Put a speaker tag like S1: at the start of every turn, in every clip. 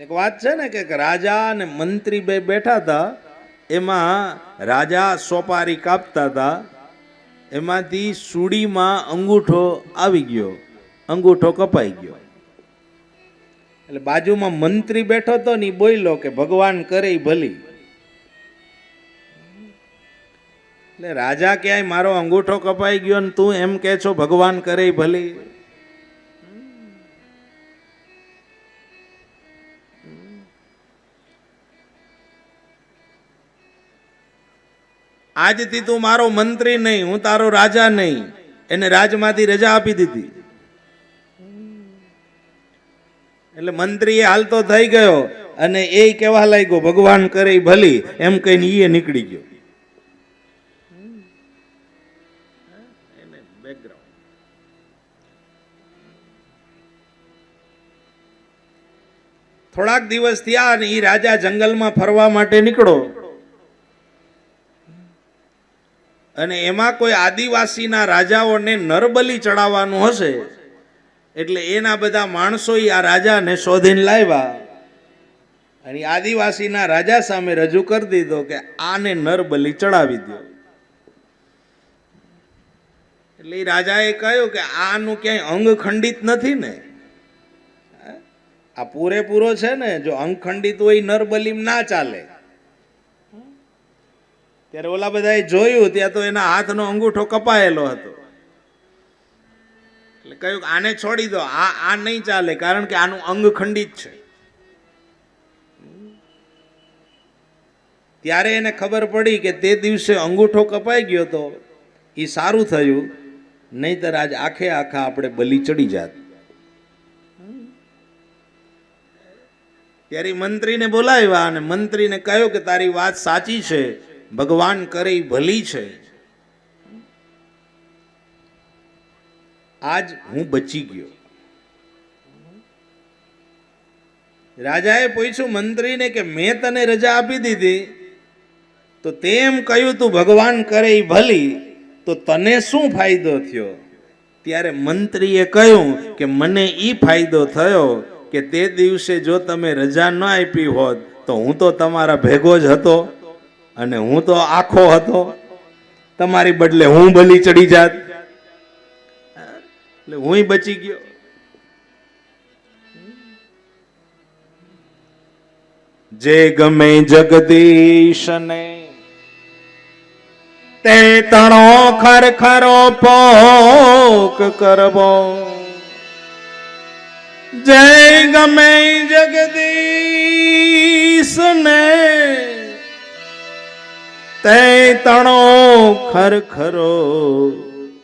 S1: એક વાત છે ને કે રાજા અને મંત્રી બે બેઠા હતા, એમાં રાજા સોપારી કાપતા હતા, એમાંથી સુડીમાં અંગૂઠો આવી ગયો, અંગૂઠો કપાઈ ગયો. એટલે બાજુમાં મંત્રી બેઠો હતો ને બોલ્યો કે ભગવાન કરે ભલી. એટલે રાજા ક્યાંય મારો અંગૂઠો કપાઈ ગયો ને તું એમ કે છો ભગવાન કરે ભલી? આજથી તું મારો મંત્રી નહીં હું તારો રાજા નહીં. એને રાજમાંથી રજા આપી દીધી. એટલે મંત્રી હાલતો થઈ ગયો અને એ કેવા લાગ્યો ભગવાન કરે ભલી. એમ કહીને ઈએ નીકળી ગયો. થોડાક દિવસ થયા અને એ રાજા જંગલમાં ફરવા માટે નીકળો અને એમાં કોઈ આદિવાસીના રાજાઓને નરબલી ચડાવવાનું હશે, એટલે એના બધા માણસો આ રાજાને શોધીને લાવ્યા. અને આદિવાસીના રાજા સામે રજૂ કરી દીધો કે આને નરબલી ચડાવી દો એટલે એ રાજાએ કહ્યું કે આનું ક્યાંય અંગ ખંડિત નથી ને. આ પૂરેપૂરો છે ને, જો અંગ ખંડિત હોય નરબલીમ ના ચાલે. ત્યારે ઓલા બધાએ જોયું, ત્યાં તો એના હાથનો અંગૂઠો કપાયેલો હતો. એટલે કહ્યું આને છોડી દો, આ આ નહીં ચાલે, કારણ કે આનું અંગ ખંડિત છે. ત્યારે એને ખબર પડી કે તે દિવસે અંગૂઠો કપાઈ ગયો તો એ સારું થયું, નહીતર આજ આખે આખા આપણે બલી ચડી જાત. ત્યારે મંત્રીને બોલાવ્યા અને મંત્રીને કહ્યું કે તારી વાત સાચી છે. ભગવાન કરે ભલી છે. આજ હું બચી ગયો. રાજાએ પૂછ્યું, મંત્રીને કે મેં તને રજા આપી દીધી? તો તેમ કહ્યું, તું ભગવાન કરે ભલી, તો તને શું ફાયદો થયો? ત્યારે મંત્રીએ કહ્યું કે, મને એ ફાયદો થયો કે તે દિવસે જો તમે રજા ન આપી હોત, તો હું તો તમારા ભેગો જ હતો. અને હું તો આખો હતો. તમારી બદલે હું બલી ચડી જાત. એટલે હું બચી ગયો. જે ગમે જગદીશને તે તણો ખરખરો પોક કરવો. જય ગમે જગદીશને તે તણો ખરખરો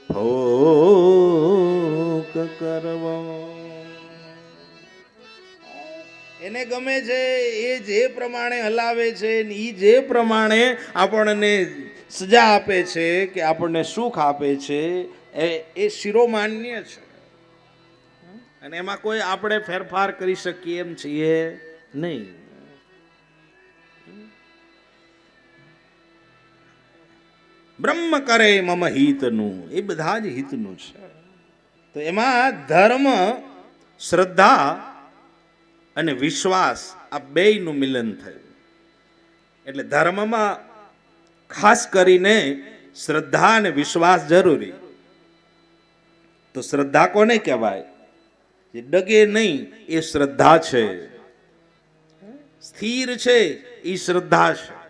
S1: ફોક કરવો. એને ગમે છે, એ જે પ્રમાણે હલાવે છે એ જે પ્રમાણે આપણને સજા આપે છે કે આપણને સુખ આપે છે, એ એ શિરોમાન્ય છે. અને એમાં કોઈ આપણે ફેરફાર કરી શકીએ એમ છીએ નહીં. બ્રહ્મ કરે મમ હિતનું. એ બધા જ હિતનું છે. તો એમાં ધર્મ, શ્રદ્ધા અને વિશ્વાસ આ બેયનું મિલન થયું. એટલે ધર્મમાં ખાસ કરીને શ્રદ્ધા અને વિશ્વાસ જરૂરી. તો શ્રદ્ધા કોને કહેવાય? જે ડગે નહીં, એ શ્રદ્ધા છે. સ્થિર છે એ શ્રદ્ધા છે.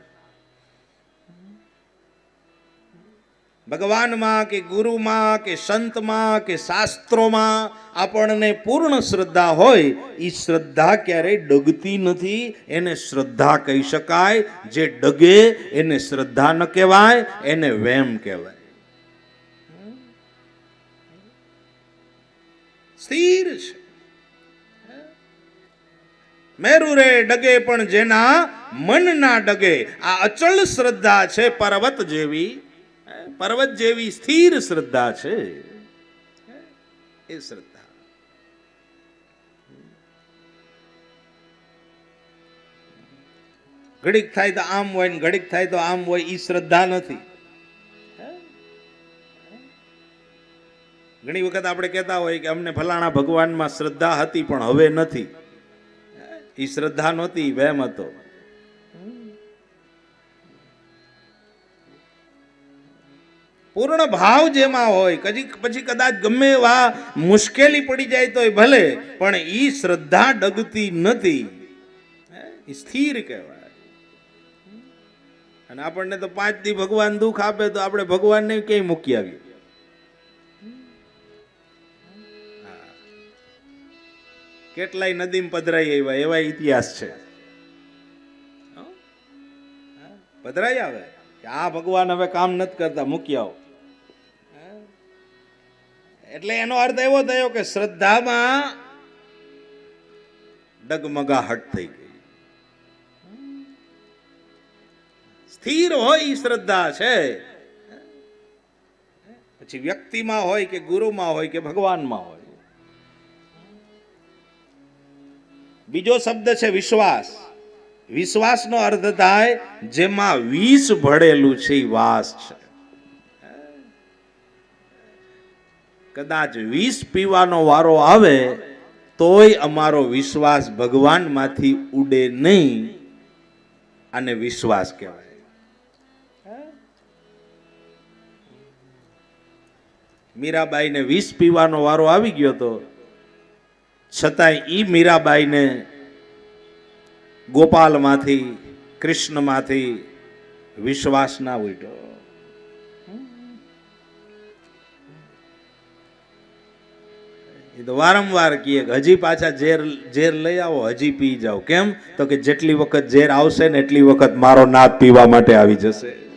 S1: ભગવાનમાં કે ગુરુમાં કે સંતમાં કે શાસ્ત્રોમાં આપણને પૂર્ણ શ્રદ્ધા હોય એ શ્રદ્ધા ક્યારેય ડગતી નથી, એને શ્રદ્ધા કહી શકાય. જે ડગે, એને શ્રદ્ધા ન કહેવાય, એને વેમ કહેવાય. સ્થિર છે. મેરુ રે ડગે પણ જેના મન ના ડગે. આ અચળ શ્રદ્ધા છે પર્વત જેવી. પર્વત જેવી સ્થિર શ્રદ્ધા છે. એ શ્રદ્ધા. ઘડીક થાય તો આમ હોય ને ઘડીક થાય તો આમ હોય એ શ્રદ્ધા નથી. ઘણી વખત આપણે કહેતા હોય કે અમને ફલાણા ભગવાનમાં શ્રદ્ધા હતી પણ હવે નથી. એ શ્રદ્ધા નહોતી વહેમ હતો. પૂર્ણ ભાવ જેમાં હોય, કજી પછી કદાચ ગમે એવા મુશ્કેલી પડી જાય તોય ભલે, પણ એ શ્રદ્ધા ડગતી નથી? ઈ સ્થિર કહેવાય. અને આપણને તો પાંચ દી ભગવાન દુઃખ આપે તો આપણે ભગવાનને ક્યાંય મૂકી આવીએ? કેટલાય નદીમાં પધરાઈ આવ્યા, એવા ઇતિહાસ છે. પધરાઈ આવે. કે આ ભગવાન હવે કામ નથી કરતા, મૂકી આવો. એટલે એનો અર્થ એવો થયો કે શ્રદ્ધામાં ડગમગાહટ થઈ ગઈ. સ્થિર હોય એ શ્રદ્ધા છે. પછી વ્યક્તિમાં હોય કે ગુરુમાં હોય કે ભગવાનમાં હોય. બીજો શબ્દ છે વિશ્વાસ. વિશ્વાસનો અર્થ થાય જેમાં વિષ ભળેલું છે વાસ છે. કદાચ વિષ પીવાનો વારો આવે, તોય અમારો વિશ્વાસ ભગવાનમાંથી ઉડે નહીં અને વિશ્વાસ કહેવાય. મીરાબાઈને વિષ પીવાનો વારો આવી ગયો તો, છતાંય ઈ મીરાબાઈને ગોપાલમાંથી, કૃષ્ણમાંથી વિશ્વાસ ના ઉઠ્યો એ તો વારંવાર કહીએ કે હજી પાછા ઝેર ઝેર લઈ આવો, હજી પી જાઓ. કેમ? તો કે જેટલી વખત ઝેર આવશે ને એટલી વખત મારો નાદ પીવા માટે આવી જશે.